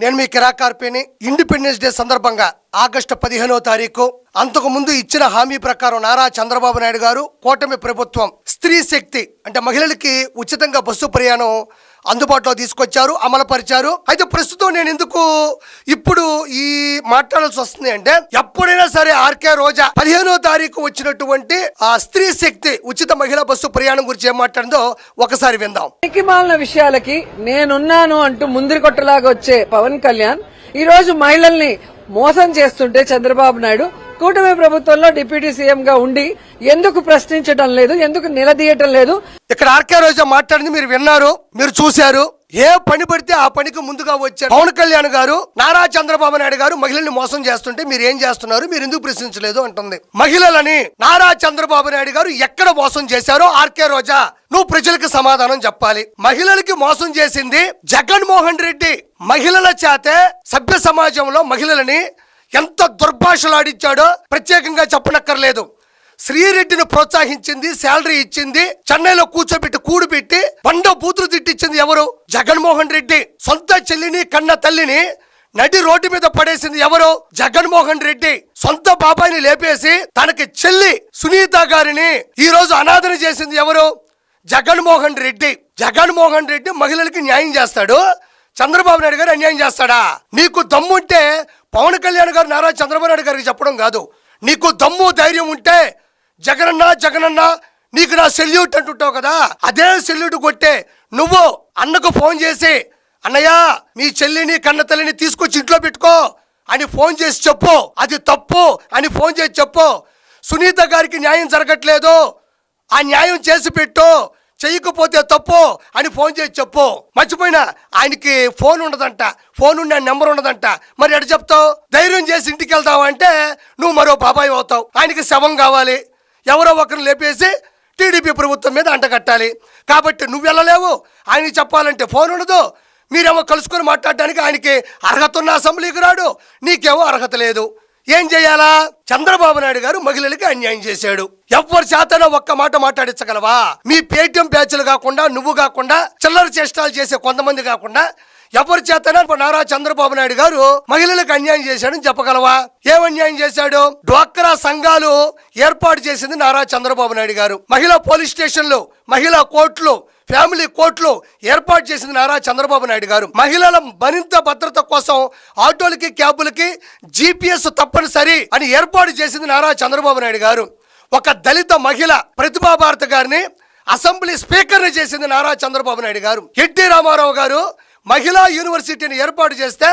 నేను మీ కిరాకార్పిని ఇండిపెండెన్స్ డే సందర్భంగా ఆగస్టు పదిహేనో తారీఖు. అంతకు ముందు ఇచ్చిన హామీ ప్రకారం నారా చంద్రబాబు నాయుడు గారు కూటమి ప్రభుత్వం స్త్రీ శక్తి అంటే మహిళలకి ఉచితంగా బస్సు ప్రయాణం అందుబాటులో తీసుకొచ్చారు అమలుపరిచారు. అయితే ప్రస్తుతం నేను ఎందుకు ఇప్పుడు ఈ మాట్లాడాల్సి వస్తుంది అంటే ఎప్పుడైనా సరే ఆర్కే రోజా పదిహేనో తారీఖు వచ్చినటువంటి ఆ స్త్రీ శక్తి ఉచిత మహిళా బస్సు ప్రయాణం గురించి ఏం మాట్లాడిందో ఒకసారి విందాం. మాలిన విషయాలకి నేనున్నాను అంటూ ముందరి కొట్టలాగా వచ్చే పవన్ కళ్యాణ్ ఈ రోజు మహిళల్ని మోసం చేస్తుంటే చంద్రబాబు నాయుడు కూటమి ప్రభుత్వంలో డిప్యూటీ సీఎం గా ఉండి ఎందుకు ప్రశ్నించడం లేదు ఎందుకు నిలదీయటం లేదు? ఇక్కడ ఆర్కే రోజా మాట్లాడింది మీరు విన్నారు మీరు చూశారు. ఏ పని పడితే ఆ పనికి ముందుగా వచ్చారు. పవన్ కళ్యాణ్ గారు నారా చంద్రబాబు నాయుడు గారు మహిళల్ని మోసం చేస్తుంటే మీరు ఏం చేస్తున్నారు? మీరు ఎందుకు ప్రశ్నించలేదు అంటుంది. మహిళలని నారా చంద్రబాబు నాయుడు గారు ఎక్కడ మోసం చేశారో ఆర్కే రోజా నువ్వు ప్రజలకు సమాధానం చెప్పాలి. మహిళలకి మోసం చేసింది జగన్మోహన్ రెడ్డి. మహిళల చేతే సభ్య సమాజంలో మహిళలని ఎంత దుర్భాషలాడించాడో ప్రత్యేకంగా చెప్పనక్కర్లేదు. శ్రీరెడ్డిని ప్రోత్సహించింది శాలరీ ఇచ్చింది చెన్నైలో కూర్చోబెట్టి కూడుపెట్టి పండ బూతులు తిట్టించింది ఎవరు? జగన్మోహన్ రెడ్డి. సొంత చెల్లిని కన్న తల్లిని నడి రోడ్డు మీద పడేసింది ఎవరు? జగన్మోహన్ రెడ్డి. సొంత బాబాయిని లేపేసి తనకి చెల్లి సునీత గారిని ఈ రోజు అనాథన చేసింది ఎవరు? జగన్మోహన్ రెడ్డి. జగన్మోహన్ రెడ్డి మహిళలకి న్యాయం చేస్తాడు. చంద్రబాబు నాయుడు గారు అన్యాయం చేస్తాడా? నీకు దమ్ముంటే పవన్ కళ్యాణ్ గారు నారా చంద్రబాబు నాయుడు గారికి చెప్పడం కాదు. నీకు దమ్ము ధైర్యం ఉంటే జగనన్న జగనన్న నీకు నా సెల్యూట్ అంటుంటావు కదా. అదే సెల్యూట్ కొట్టే నువ్వు అన్నకు ఫోన్ చేసి అన్నయ్య మీ చెల్లిని కన్న తల్లిని తీసుకొచ్చి ఇంట్లో పెట్టుకో. అని ఫోన్ చేసి చెప్పు. అది తప్పు అని ఫోన్ చేసి చెప్పు. సునీత గారికి న్యాయం జరగట్లేదు. ఆ న్యాయం చేసి పెట్టు. చేయకపోతే తప్పు అని ఫోన్ చేసి చెప్పు. మర్చిపోయినా ఆయనకి ఫోన్ ఉండదంట. ఫోన్ ఉండే నెంబర్ ఉండదంట. మరి ఎడ చెప్తావు? ధైర్యం చేసి ఇంటికి వెళ్తావు అంటే నువ్వు మరో బాబాయ్ అవుతావు. ఆయనకి శవం కావాలి. ఎవరో ఒకరిని లేపేసి టీడీపీ ప్రభుత్వం మీద అంటగట్టాలి కాబట్టి నువ్వు వెళ్ళలేవు. ఆయనకి చెప్పాలంటే ఫోన్ ఉండదు. మీరేమో కలుసుకొని మాట్లాడడానికి ఆయనకి అర్హత ఉన్న అసెంబ్లీకి రాడు. నీకేమో అర్హత లేదు. ఏం చేయాలా? చంద్రబాబు నాయుడు గారు మహిళలకి అన్యాయం చేశాడు. ఎవరి చేతనో ఒక్క మాట మాట్లాడించగలవా? మీ పేటిఎం బ్యాచ్లు కాకుండా నువ్వు కాకుండా చిల్లర చేష్టాలు చేసే కొంతమంది కాకుండా ఎవరి చేతన నారా చంద్రబాబు నాయుడు గారు మహిళలకు అన్యాయం చేశాడని చెప్పగలవా? ఏం అన్యాయం చేశాడు? డ్వాక్రా సంఘాలు ఏర్పాటు చేసింది నారా చంద్రబాబు నాయుడు గారు. మహిళా పోలీస్ స్టేషన్లు మహిళా కోర్టులు ఫ్యామిలీ కోర్టులు ఏర్పాటు చేసింది నారా చంద్రబాబు నాయుడు గారు. మహిళల మరింత భద్రత కోసం ఆటోలకి క్యాబులకి జీపీఎస్ తప్పనిసరి అని ఏర్పాటు చేసింది నారా చంద్రబాబు నాయుడు గారు. ఒక దళిత మహిళ ప్రతిభా భారత గారిని అసెంబ్లీ స్పీకర్ని చేసింది నారా చంద్రబాబు నాయుడు గారు. ఎన్టీ రామారావు గారు మహిళా యూనివర్సిటీని ఏర్పాటు చేస్తే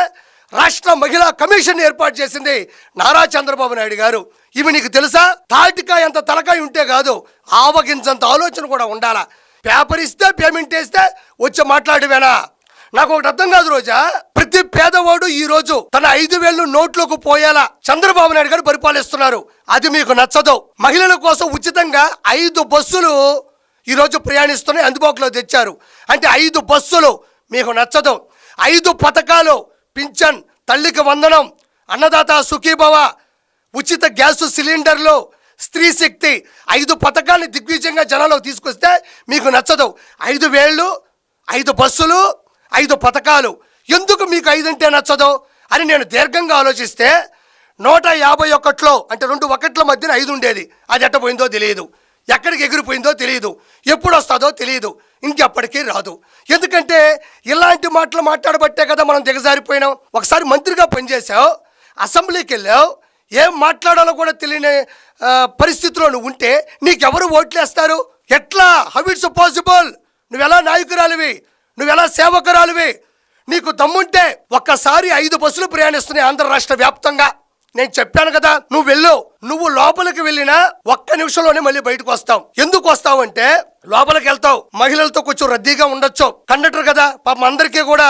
రాష్ట్ర మహిళా కమిషన్ ఏర్పాటు చేసింది నారా చంద్రబాబు నాయుడు గారు. ఇవి నీకు తెలుసా? తాటికాయ అంత తలకాయ ఉంటే కాదు ఆవగించంత ఆలోచన కూడా ఉండాలా? పేపర్ ఇస్తే పేమెంట్ వేస్తే వచ్చి మాట్లాడివేనా? నాకు ఒకటి అర్థం కాదు రోజా. ప్రతి పేదవాడు ఈ రోజు తన ఐదు వేలు నోట్లోకి పోయేలా చంద్రబాబు నాయుడు గారు పరిపాలిస్తున్నారు. అది మీకు నచ్చదు. మహిళల కోసం ఉచితంగా ఐదు బస్సులు ఈ రోజు ప్రయాణిస్తున్నాయి అందుబాటులో తెచ్చారు. అంటే ఐదు బస్సులు మీకు నచ్చదు. ఐదు పథకాలు పింఛన్ తల్లికి వందనం అన్నదాత సుఖీభవ ఉచిత గ్యాస్ సిలిండర్లు స్త్రీ శక్తి ఐదు పథకాన్ని దిగ్విజయంగా జనాలకు తీసుకొస్తే మీకు నచ్చదు. ఐదు వేళ్ళు ఐదు బస్సులు ఐదు పథకాలు. ఎందుకు మీకు ఐదంటే నచ్చదు? అని నేను దీర్ఘంగా ఆలోచిస్తే నూట యాభై ఒకట్లో అంటే రెండు ఒకట్ల మధ్యన ఐదు ఉండేది. అది ఎట్ట పోయిందో తెలియదు. ఎక్కడికి ఎగిరిపోయిందో తెలియదు. ఎప్పుడు వస్తుందో తెలియదు. ఇంకెప్పటికీ రాదు. ఎందుకంటే ఇలాంటి మాటలు మాట్లాడబట్టే కదా మనం దిగజారిపోయినాం. ఒకసారి మంత్రిగా పనిచేసావు అసెంబ్లీకి వెళ్ళావు ఏం మాట్లాడాలో కూడా తెలియని పరిస్థితిలో నువ్వు ఉంటే నీకెవరు ఓట్లేస్తారు? ఎట్లా? హౌ ఇట్స్ పాసిబుల్ నువ్వెలా నాయకురాలివి? నువ్వెలా సేవకురాలివి? నీకు దమ్ముంటే ఒక్కసారి ఐదు బస్సులు ప్రయాణిస్తున్నాయి ఆంధ్ర రాష్ట్ర వ్యాప్తంగా. నేను చెప్పాను కదా నువ్వు వెళ్ళు. నువ్వు లోపలికి వెళ్ళినా ఒక్క నిమిషంలోనే మళ్ళీ బయటకు వస్తావు. ఎందుకు వస్తావు అంటే లోపలికి వెళ్తావు. మహిళలతో కొంచెం రద్దీగా ఉండొచ్చు. కండక్టర్ కదా పాపం అందరికీ కూడా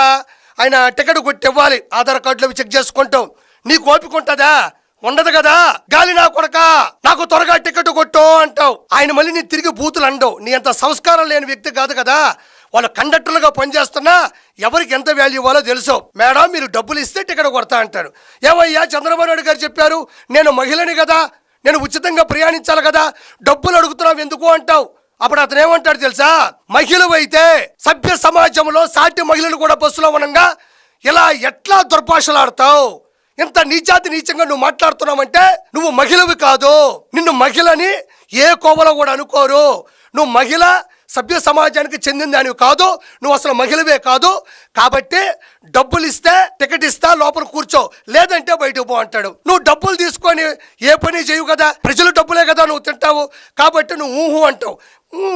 ఆయన టికెట్ కొట్టి ఇవ్వాలి. ఆధార్ కార్డులు చెక్ చేసుకుంటాం. నీకు ఓపిక ఉంటుందా? ఉండదు కదా. గాలి నా కొడక. నాకు త్వరగా టికెట్ కొట్టు అంటావు. ఆయన మళ్ళీ నీ తిరిగి బూతులు అండవు. నీ అంత సంస్కారం లేని వ్యక్తి కాదు కదా. వాళ్ళు కండక్టర్లుగా పనిచేస్తున్నా ఎవరికి ఎంత వాల్యూ ఇవ్వాలో తెలుసు. మేడం మీరు డబ్బులు ఇస్తే టికెట్ కొడతా అంటారు. ఏమయ్యా చంద్రబాబు నాయుడు గారు చెప్పారు నేను మహిళని కదా. నేను ఉచితంగా ప్రయాణించాలి కదా. డబ్బులు అడుగుతున్నావు ఎందుకు అంటావు? అప్పుడు అతను ఏమంటాడు తెలుసా? మహిళవైతే సభ్య సమాజంలో సాటి మహిళలు కూడా బస్సులో ఉండగా ఇలా ఎట్లా దుర్భాషలాడతావు? ఇంత నీచాతి నీచంగా నువ్వు మాట్లాడుతున్నావంటే నువ్వు మహిళవి కాదు. నిన్ను మహిళని ఏ కోవలో కూడా అనుకోరు. నువ్వు మహిళ సభ్య సమాజానికి చెందిన దానివి కాదు నువ్వు అసలు మహిళవే కాదు. కాబట్టి డబ్బులు ఇస్తే టికెట్ ఇస్తా లోపల కూర్చో. లేదంటే బయటకు పో అంటాడు. నువ్వు డబ్బులు తీసుకొని ఏ పని చేయవు కదా? ప్రజలు డబ్బులే కదా నువ్వు తింటావు. కాబట్టి నువ్వు ఊహు అంటావు.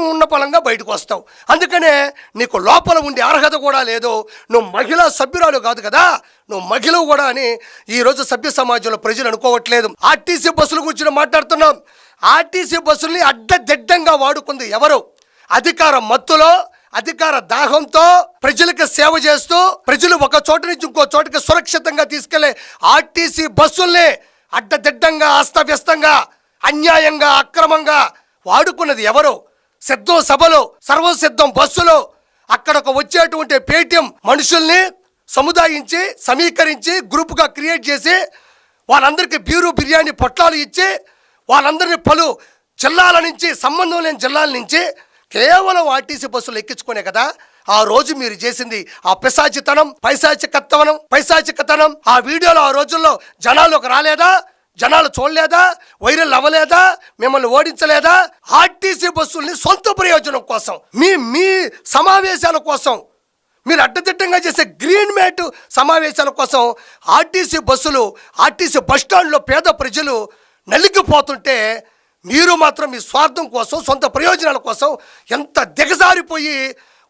ఉన్న పలంగా బయటకు వస్తావు. అందుకనే నీకు లోపల ఉండే అర్హత కూడా లేదు. నువ్వు మహిళా సభ్యురాలు కాదు కదా? నువ్వు మహిళ కూడా అని ఈరోజు సభ్య సమాజంలో ప్రజలు అనుకోవట్లేదు. ఆర్టీసీ బస్సుల గురించి మాట్లాడుతున్నాం. ఆర్టీసీ బస్సుల్ని అడ్డదిడ్డంగా వాడుకుంది ఎవరు? అధికార మత్తులో అధికార దాహంతో ప్రజలకు సేవ చేస్తూ ప్రజలు ఒక చోట నుంచి ఇంకో చోటకి సురక్షితంగా తీసుకెళ్ళే ఆర్టీసీ బస్సుల్ని అడ్డదిడ్డంగా అస్తవ్యస్తంగా అన్యాయంగా అక్రమంగా వాడుకున్నది ఎవరు? సిద్ధం సభలు సర్వసిద్ధం బస్సులు. అక్కడకు వచ్చేటువంటి పేటీఎం మనుషుల్ని సముదాయించి సమీకరించి గ్రూపుగా క్రియేట్ చేసి వాళ్ళందరికీ బీరు బిర్యానీ పొట్లాలు ఇచ్చి వాళ్ళందరినీ పలు జిల్లాల నుంచి సంబంధం లేని జిల్లాల నుంచి కేవలం ఆర్టీసీ బస్సులు ఎక్కించుకునే కదా ఆ రోజు మీరు చేసింది ఆ పిశాచితనం పైశాచికత్వనం పైశాచికతనం ఆ వీడియోలో ఆ రోజుల్లో జనాల్లోకి రాలేదా? జనాలు చూడలేదా? వైరల్ అవ్వలేదా? మిమ్మల్ని ఓడించలేదా? ఆర్టీసీ బస్సుల్ని సొంత ప్రయోజనం కోసం మీ మీ సమావేశాల కోసం మీరు అడ్డదిడ్డంగా చేసే గ్రీన్ మ్యాట్ సమావేశాల కోసం ఆర్టీసీ బస్సులు ఆర్టీసీ బస్టాండ్లో పేద ప్రజలు నలిగిపోతుంటే మీరు మాత్రం మీ స్వార్థం కోసం సొంత ప్రయోజనాల కోసం ఎంత దిగజారిపోయి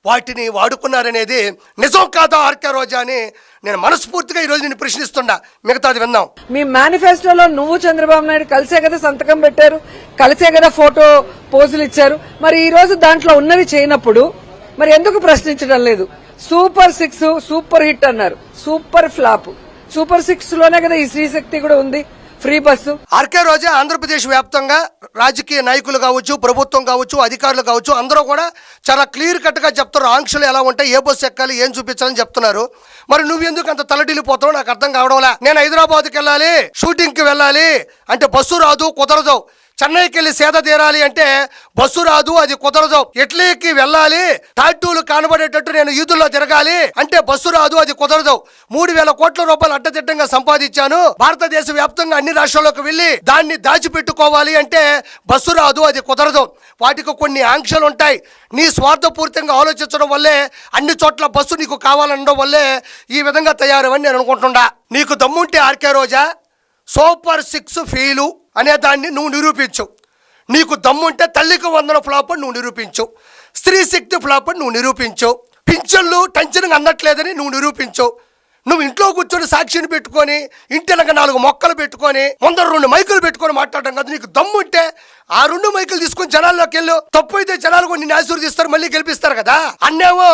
వాటిని వాడుకున్నారనేది నిజం కాదా ఆర్కే రోజా అని నేను మనస్ఫూర్తిగా ఈరోజు నేను ప్రశ్నిస్తున్నా. మిగతాది విన్నాం. మీ మేనిఫెస్టోలో నువ్వు చంద్రబాబు నాయుడు కలిసే కదా సంతకం పెట్టారు కలిసే కదా ఫోటో పోజులు ఇచ్చారు. మరి ఈ రోజు దాంట్లో ఉన్నవి చేయనప్పుడు మరి ఎందుకు ప్రశ్నించడం లేదు? సూపర్ సిక్స్ సూపర్ హిట్ అన్నారు. Super flop. సూపర్ సిక్స్లోనే కదా ఈ శ్రీశక్తి కూడా ఉంది. Free bus. RK Roja Andhra Pradesh వ్యాప్తంగా రాజకీయ నాయకులు కావచ్చు ప్రభుత్వం కావచ్చు అధికారులు కావచ్చు అందరూ కూడా చాలా క్లియర్ కట్గా చెప్తారు. ఆంక్షలు ఎలా ఉంటాయి ఏ బస్సు ఎక్కాలి ఏం చూపించాలని చెప్తున్నారు. మరి నువ్వు ఎందుకు అంత తలడిల్లిపోతావు నాకు అర్థం కావడంలా నేను హైదరాబాద్కి వెళ్ళాలి షూటింగ్కి వెళ్ళాలి. అంటే బస్సు రాదు కుదరదు. చెన్నైకి వెళ్ళి సేద తీరాలి అంటే బస్సు రాదు అది కుదరదు. ఇటలీకి వెళ్ళాలి టాటూలు కనబడేటట్టు నేను ఈదుల్లో తిరగాలి అంటే బస్సు రాదు అది కుదరదు. మూడు వేల కోట్ల రూపాయలు అట్టదిట్టంగా సంపాదించాను. భారతదేశ వ్యాప్తంగా అన్ని రాష్ట్రాల్లోకి వెళ్ళి దాన్ని దాచిపెట్టుకోవాలి అంటే బస్సు రాదు అది కుదరదు. వాటికి కొన్ని ఆంక్షలు ఉంటాయి. నీ స్వార్థపూరితంగా ఆలోచించడం వల్లే అన్ని చోట్ల బస్సు నీకు కావాలనడం వల్లే ఈ విధంగా తయారవని నేను అనుకుంటున్నా. నీకు దమ్ముంటే RK Roja. Super six fail అనే దాన్ని నువ్వు నిరూపించు. నీకు దమ్ముంటే తల్లికి వందన ఫ్లాప్ అని నువ్వు నిరూపించు. స్త్రీ శక్తి ఫ్లాప్ అని నువ్వు నిరూపించు. పింఛన్లు టెన్షన్గా అందట్లేదని నువ్వు నిరూపించు. నువ్వు ఇంట్లో కూర్చొని సాక్షిని పెట్టుకొని ఇంటినక నాలుగు మొక్కలు పెట్టుకొని ముందర రెండు మైకులు పెట్టుకొని మాట్లాడడం కాదు. నీకు దమ్ముంటే ఆ రెండు మైకులు తీసుకొని జనాల్లోకి వెళ్ళు. తప్పు అయితే జనాలు కొన్ని నిన్ను ఆశీర్వదిస్తారు మళ్ళీ గెలిపిస్తారు కదా. అన్నేమో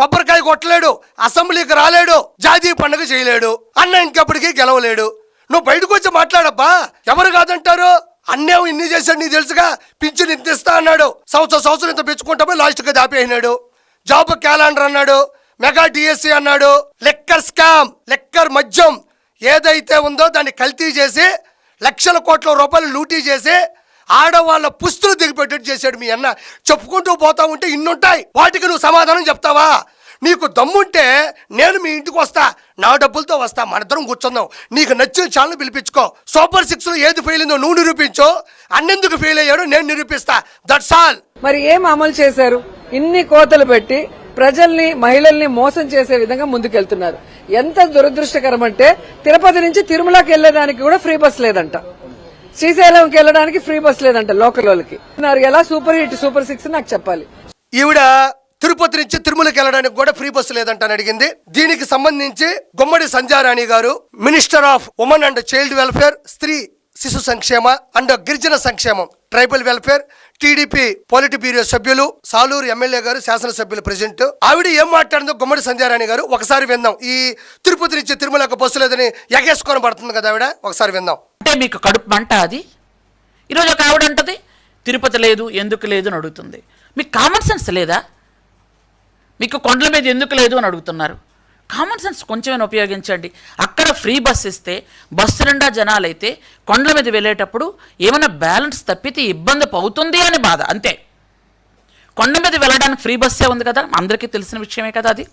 కొబ్బరికాయ కొట్టలేడు అసెంబ్లీకి రాలేడు జాతీయ పండుగ చేయలేడు అన్న ఇంకెప్పటికీ గెలవలేడు. నువ్వు బయటకు వచ్చి మాట్లాడబ్బా. ఎవరు కాదంటారు? అన్నేమో ఇన్ని చేశాడు నీకు తెలుసుగా? పింఛన్ ఇంత ఇస్తా అన్నాడు. సంవత్సరం సంవత్సరం ఇంత పెంచుకుంటామో లాస్ట్కి దాపేసినాడు. జాబ్ క్యాలెండర్ అన్నాడు. మెగా డిఎస్సి అన్నాడు. లెక్కర్ స్కామ్ లెక్కర్ మద్యం ఏదైతే ఉందో దాన్ని కల్తీ చేసి లక్షల కోట్ల రూపాయలు లూటీ చేసి ఆడవాళ్ళ పుస్తులు దిగిపెట్టేట్టు చేశాడు మీ అన్న. చెప్పుకుంటూ పోతా ఉంటే ఇన్నుంటాయి. వాటికి నువ్వు సమాధానం చెప్తావా? నీకు దమ్ముంటే నేను మీ ఇంటికి వస్తా. నా డబ్బులతో వస్తా. మనిద్దరం కూర్చుందాం. నీకు నచ్చిన ఛానల్ పిలిపించుకో. సూపర్ సిక్స్లో ఏది ఫెయిల్ అయిందో నువ్వు నిరూపించు. అన్నెందుకు ఫెయిల్ అయ్యాడో నేను నిరూపిస్తా. దట్స్ ఆల్ మరి ఏం అమలు చేశారు? ఇన్ని కోతలు పెట్టి ప్రజల్ని మహిళల్ని మోసం చేసే విధంగా ముందుకెళ్తున్నారు. ఎంత దురదృష్టకరం అంటే తిరుపతి నుంచి తిరుమలకి వెళ్ళేదానికి కూడా ఫ్రీ బస్ లేదంట. శ్రీశైలంకి వెళ్ళడానికి ఫ్రీ బస్ లేదంట లోకల్ వాళ్ళకి. ఎలా సూపర్ హిట్ సూపర్ సిక్స్ నాకు చెప్పాలి. ఈవిడ తిరుపతి నుంచి తిరుమలకి వెళ్ళడానికి కూడా ఫ్రీ బస్సు లేదంటని అడిగింది. దీనికి సంబంధించి గుమ్మడి సంజారాణి గారు minister of women and child welfare స్త్రీ శిశు సంక్షేమ అండ్ గిరిజన సంక్షేమం tribal welfare TDP politburo సభ్యులు సాలూరు ఎమ్మెల్యే గారు శాసనసభ్యులు ప్రెసిడెంట్. ఆవిడ ఏం మాట్లాడిందో గుమ్మడి సంజారాణి గారు ఒకసారి విందాం. ఈ తిరుపతి నుంచి తిరుమలకు బస్సు లేదని ఎగేసుకొని పడుతుంది కదా ఆవిడ? ఒకసారి విందాం. అంటే మీకు కడుపు మంట అది? ఈరోజు ఒక ఆవిడ అంటది తిరుపతి లేదు ఎందుకు లేదు అని అడుగుతుంది. మీకు కామన్ సెన్స్ లేదా? మీకు కొండల మీద ఎందుకు లేదు అని అడుగుతున్నారు. కామన్ సెన్స్ కొంచెమైనా ఉపయోగించండి. అక్కడ ఫ్రీ బస్ ఇస్తే బస్సు నిండా జనాలైతే కొండల మీద వెళ్ళేటప్పుడు ఏమైనా బ్యాలెన్స్ తప్పితే ఇబ్బంది అవుతుంది అని బాధ అంతే. కొండ మీద వెళ్ళడానికి ఫ్రీ బస్సే ఉంది కదా? అందరికీ తెలిసిన విషయమే కదా అది.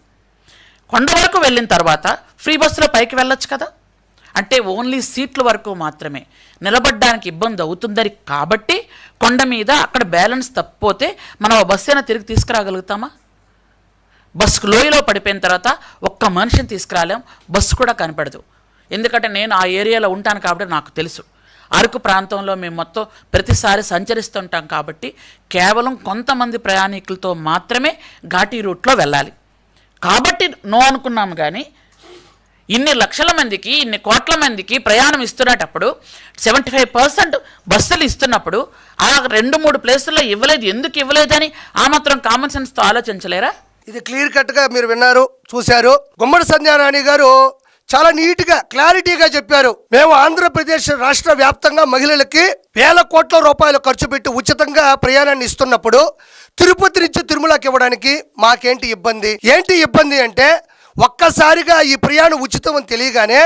కొండ వరకు వెళ్ళిన తర్వాత ఫ్రీ బస్సులో పైకి వెళ్ళొచ్చు కదా? అంటే ఓన్లీ సీట్ల వరకు మాత్రమే. నిలబడడానికి ఇబ్బంది అవుతుందని కాబట్టి కొండ మీద అక్కడ బ్యాలెన్స్ తప్పిపోతే మనం ఆ బస్సు అయినా తిరిగి తీసుకురాగలుగుతామా? బస్సుకు లోయలో పడిపోయిన తర్వాత ఒక్క మనిషిని తీసుకురాలేం బస్సు కూడా కనపడదు. ఎందుకంటే నేను ఆ ఏరియాలో ఉంటాను కాబట్టి నాకు తెలుసు. అరకు ప్రాంతంలో మేము మొత్తం ప్రతిసారి సంచరిస్తుంటాం కాబట్టి కేవలం కొంతమంది ప్రయాణికులతో మాత్రమే ఘాటీ రూట్లో వెళ్ళాలి. కాబట్టి నో అనుకున్నాము కానీ ఇన్ని లక్షల మందికి ఇన్ని కోట్ల మందికి ప్రయాణం ఇస్తున్నటప్పుడు సెవెంటీ ఫైవ్ పర్సెంట్ బస్సులు ఇస్తున్నప్పుడు ఆ రెండు మూడు ప్లేసుల్లో ఇవ్వలేదు ఎందుకు ఇవ్వలేదని ఆ మాత్రం కామన్ సెన్స్తో ఆలోచించలేరా? ఇది క్లియర్ కట్గా మీరు విన్నారు చూశారు. గుమ్మడి సంధ్యారాణి గారు చాలా నీట్గా క్లారిటీగా చెప్పారు. మేము ఆంధ్రప్రదేశ్ రాష్ట్ర వ్యాప్తంగా మహిళలకి వేల కోట్ల రూపాయలు ఖర్చు పెట్టి ఉచితంగా ప్రయాణాన్ని ఇస్తున్నప్పుడు తిరుపతి నుంచి తిరుమలకి ఇవ్వడానికి మాకేంటి ఇబ్బంది? ఏంటి ఇబ్బంది అంటే ఒక్కసారిగా ఈ ప్రయాణం ఉచితం అని తెలియగానే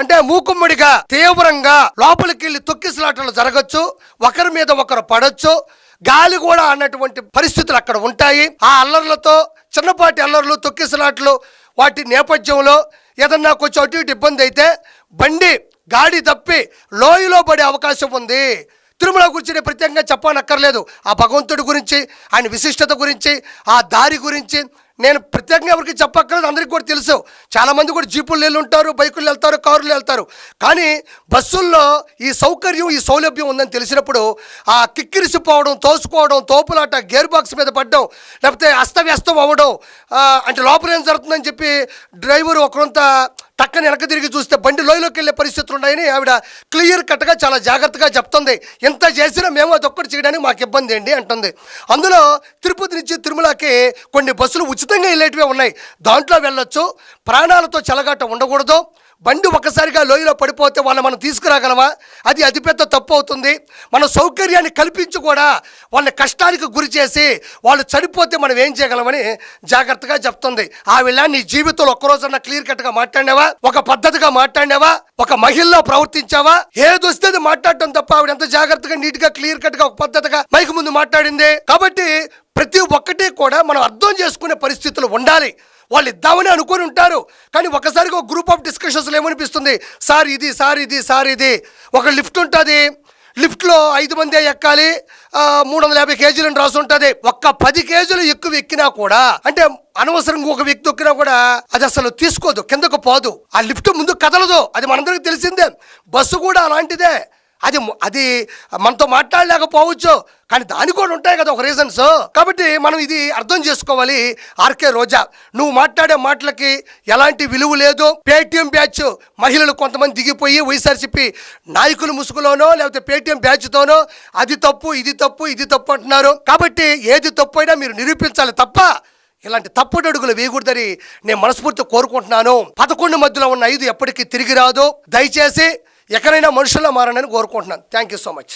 అంటే మూకుమ్మడిగా తీవ్రంగా లోపలికి వెళ్ళి తొక్కిసలాటలు జరగచ్చు ఒకరి మీద ఒకరు పడచ్చు గాలి కూడా అన్నటువంటి పరిస్థితులు అక్కడ ఉంటాయి. ఆ అల్లర్లతో చిన్నపాటి అల్లర్లు తొక్కిసలాట్లు వాటి నేపథ్యంలో ఏదన్నా కొంచెం అటు ఇటు ఇబ్బంది అయితే బండి గాడి తప్పి లోయలో పడే అవకాశం ఉంది. తిరుమల గురించి నేను ప్రత్యేకంగా చెప్పనక్కర్లేదు. ఆ భగవంతుడి గురించి ఆయన విశిష్టత గురించి ఆ దారి గురించి నేను ప్రత్యేకంగా ఎవరికి చెప్పక్కర్లేదు అందరికీ కూడా తెలుసు. చాలామంది కూడా జీపులు వెళ్ళి ఉంటారు బైకులు వెళ్తారు కారులు వెళ్తారు. కానీ బస్సుల్లో ఈ సౌకర్యం ఈ సౌలభ్యం ఉందని తెలిసినప్పుడు ఆ కిక్కిరిసిపోవడం తోసుకోవడం తోపులాట గేర్ బాక్స్ మీద పడడం లేకపోతే అస్తవ్యస్తం అవ్వడం అంటే లోపల ఏం జరుగుతుందని చెప్పి డ్రైవర్ ఒకరంతా టక్కని వెనక తిరిగి చూస్తే బండి లోయలోకి వెళ్ళే పరిస్థితులు ఉన్నాయని ఆవిడ క్లియర్ కట్గా చాలా జాగ్రత్తగా చెప్తుంది. ఎంత చేసినా మేము అది ఒక్కటి చేయడానికి మాకు ఇబ్బంది అండి అంటుంది. అందులో తిరుపతి నుంచి తిరుమలకి కొన్ని బస్సులు ఉచితంగా వెళ్ళేటివే ఉన్నాయి. దాంట్లో వెళ్ళొచ్చు. ప్రాణాలతో చెలగాట ఉండకూడదు. బండి ఒక్కసారిగా లోయలో పడిపోతే వాళ్ళని మనం తీసుకురాగలమా? అది అతిపెద్ద తప్పు అవుతుంది. మన సౌకర్యాన్ని కల్పించి కూడా వాళ్ళని కష్టానికి గురి చేసి వాళ్ళు చనిపోతే మనం ఏం చేయగలమని జాగ్రత్తగా చెప్తుంది. ఆ నీ జీవితంలో ఒక్కరోజన్నా క్లియర్ కట్గా మాట్లాడినావా? ఒక పద్ధతిగా మాట్లాడినావా? ఒక మహిళలో ప్రవర్తించావా? ఏదొస్తే అది మాట్లాడటం తప్ప ఆవిడ ఎంత జాగ్రత్తగా నీట్గా క్లియర్ కట్గా ఒక పద్ధతిగా మైకు ముందు మాట్లాడింది. కాబట్టి ప్రతి ఒక్కటి కూడా మనం అర్థం చేసుకునే పరిస్థితులు ఉండాలి. వాళ్ళు ఇద్దామని అనుకొని ఉంటారు. కానీ ఒకసారిగా ఒక గ్రూప్ ఆఫ్ డిస్కషన్స్లో ఏమనిపిస్తుంది? సార్ ఇది సార్ ఇది సార్ ఇది. ఒక లిఫ్ట్ ఉంటుంది. లిఫ్ట్లో ఐదు మంది ఎక్కాలి. మూడు వందల యాభై కేజీలను రాసి ఉంటుంది. ఒక్క పది కేజీలు ఎక్కువ ఎక్కినా కూడా అంటే అనవసరంగా ఒక వ్యక్తి ఎక్కినా కూడా అది అసలు తీసుకోదు కిందకు పోదు. ఆ లిఫ్ట్ ముందు కదలదు. అది మనందరికీ తెలిసిందే. బస్సు కూడా అలాంటిదే. అది అది మనతో మాట్లాడలేకపోవచ్చు. కానీ దానికి కూడా ఉంటాయి కదా ఒక రీజన్స్ కాబట్టి మనం ఇది అర్థం చేసుకోవాలి. ఆర్కే రోజా నువ్వు మాట్లాడే మాటలకి ఎలాంటి విలువ లేదు. పేటిఎం బ్యాచ్ మహిళలు కొంతమంది దిగిపోయి వైఎస్ఆర్సీపీ నాయకుల ముసుగులోనో లేకపోతే పేటిఎం బ్యాచ్తోనో అది తప్పు ఇది తప్పు ఇది తప్పు అంటున్నారు. కాబట్టి ఏది తప్పు అయినా మీరు నిరూపించాలి తప్ప ఇలాంటి తప్పుడు అడుగులు వేయకూడదని నేను మనస్ఫూర్తి కోరుకుంటున్నాను. పదకొండు మధ్యలో ఉన్న ఐదు ఎప్పటికీ తిరిగి రాదు. దయచేసి ఎక్కడైనా మనుషుల్లో మారనని కోరుకుంటున్నాను. Thank you so much